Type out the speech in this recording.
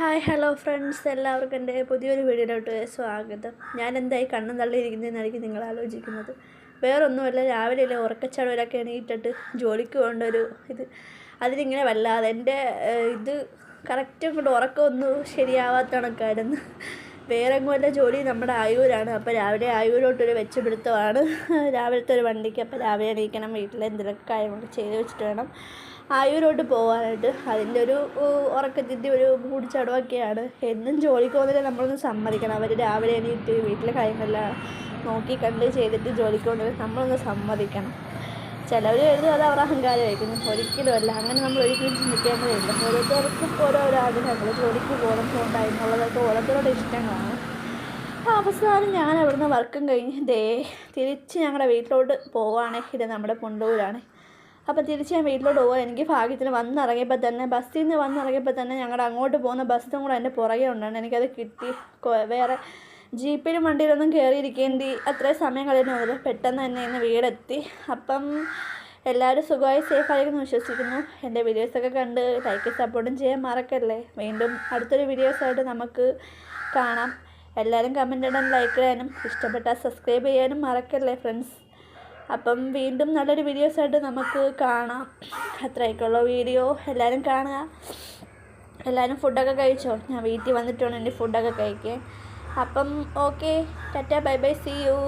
Hi hello friends. എല്ലാവർക്കും എന്റെ പുതിയൊരു വീഡിയോയിലോട്ട് സ്വാഗതം. ഞാൻ എന്തായി കണ്ണും തള്ളിയിരിക്കുന്നതെന്നായിരിക്കും നിങ്ങൾ ആലോചിക്കുന്നത്. വേറൊന്നുമല്ല രാവിലെ ഉറക്കച്ചടവിലൊക്കെ എണീറ്റിട്ട് ജോലിക്ക് പോകേണ്ട ഒരു ഇത്. അതിലിങ്ങനെ വല്ലാതെ എന്റെ ഇത് കറക്റ്റ് അങ്ങോട്ട് ഉറക്കമൊന്നും ശരിയാവാത്ത കണക്കായിരുന്നു വേറെ എങ്ങുമല്ല ജോലി നമ്മുടെ ആയൂരാണ്. അപ്പോൾ രാവിലെ ആയൂരോട്ടൊരു വെച്ചുപിടുത്തമാണ്. രാവിലത്തെ ഒരു വണ്ടിക്ക് അപ്പോൾ രാവിലെ എണീക്കണം. വീട്ടിൽ എന്തെങ്കിലും കാര്യങ്ങൾ ചെയ്ത് വെച്ചിട്ട് വേണം ആയൂരോട്ട് പോകാനായിട്ട് അതിന്റെ ഒരു ഉറക്കത്തിന്റെ ഒരു മൂടിച്ചടവൊക്കെയാണ് എന്നും ജോലിക്ക് പോകുന്നില്ല നമ്മളൊന്ന് സമ്മതിക്കണം. അവർ രാവിലെ എണീറ്റ് വീട്ടിലെ കാര്യങ്ങളെല്ലാം നോക്കി കണ്ട് ചെയ്തിട്ട് ജോലിക്ക് പോകുന്നത് നമ്മളൊന്ന് സമ്മതിക്കണം. ചിലവർ എഴുതും അത് അവർ അഹങ്കാരമായിരിക്കുന്നു ഒരിക്കലും അല്ല. അങ്ങനെ നമ്മൾ ഒരിക്കലും ചിന്തിക്കേണ്ടതില്ല ഓരോരുത്തർക്കും ഓരോരോ ആഗ്രഹങ്ങൾ. ജോലിക്ക് പോകണം പോകണ്ടായി എന്നുള്ളതൊക്കെ ഓരോരുത്തരുടെ ഇഷ്ടങ്ങളാണ്. അവസാനം ഞാൻ അവിടുന്ന് വർക്കും കഴിഞ്ഞ് ദേ തിരിച്ച് ഞങ്ങളുടെ വീട്ടിലോട്ട് പോവുകയാണ് ഇത് നമ്മുടെ പുണ്ടൂരാണ്. അപ്പം തിരിച്ച് ഞാൻ വീട്ടിലോട്ട് പോകാൻ എനിക്ക് ഭാഗ്യത്തിന് വന്നിറങ്ങിയപ്പോൾ തന്നെ ബസ്സിൽ നിന്ന് വന്നിറങ്ങിയപ്പോൾ തന്നെ ഞങ്ങളുടെ അങ്ങോട്ട് പോകുന്ന ബസ്സും കൂടെ എന്റെ പുറകെ ഉണ്ടാണ് എനിക്കത് കിട്ടി. വേറെ ജീപ്പിലും വണ്ടിയിലൊന്നും കയറിയിരിക്കേണ്ടി അത്രയും സമയം കളയുന്ന പോലെ പെട്ടെന്ന് തന്നെ ഇന്ന് വീടെത്തി. അപ്പം എല്ലാവരും സുഖമായി സേഫായിരിക്കുന്നു വിശ്വസിക്കുന്നു. എന്റെ വീഡിയോസൊക്കെ കണ്ട് ലൈക്ക് സപ്പോർട്ടും ചെയ്യാൻ മറക്കല്ലേ? വീണ്ടും അടുത്തൊരു വീഡിയോസായിട്ട് നമുക്ക് കാണാം. എല്ലാവരും കമന്റ് ഇടാൻ ലൈക്ക് ചെയ്യാനും ഇഷ്ടപ്പെട്ടാൽ സബ്സ്ക്രൈബ് ചെയ്യാനും മറക്കല്ലേ ഫ്രണ്ട്സ് അപ്പം വീണ്ടും നല്ലൊരു വീഡിയോസായിട്ട് നമുക്ക് കാണാം. അത്രയൊക്കെയുള്ള വീഡിയോ എല്ലാവരും കാണുക. എല്ലാവരും ഫുഡൊക്കെ കഴിച്ചോ? ഞാൻ വീട്ടിൽ വന്നിട്ടുണ്ട് എന്റെ ഫുഡൊക്കെ കഴിക്കാൻ. അപ്പം okay tata bye bye see you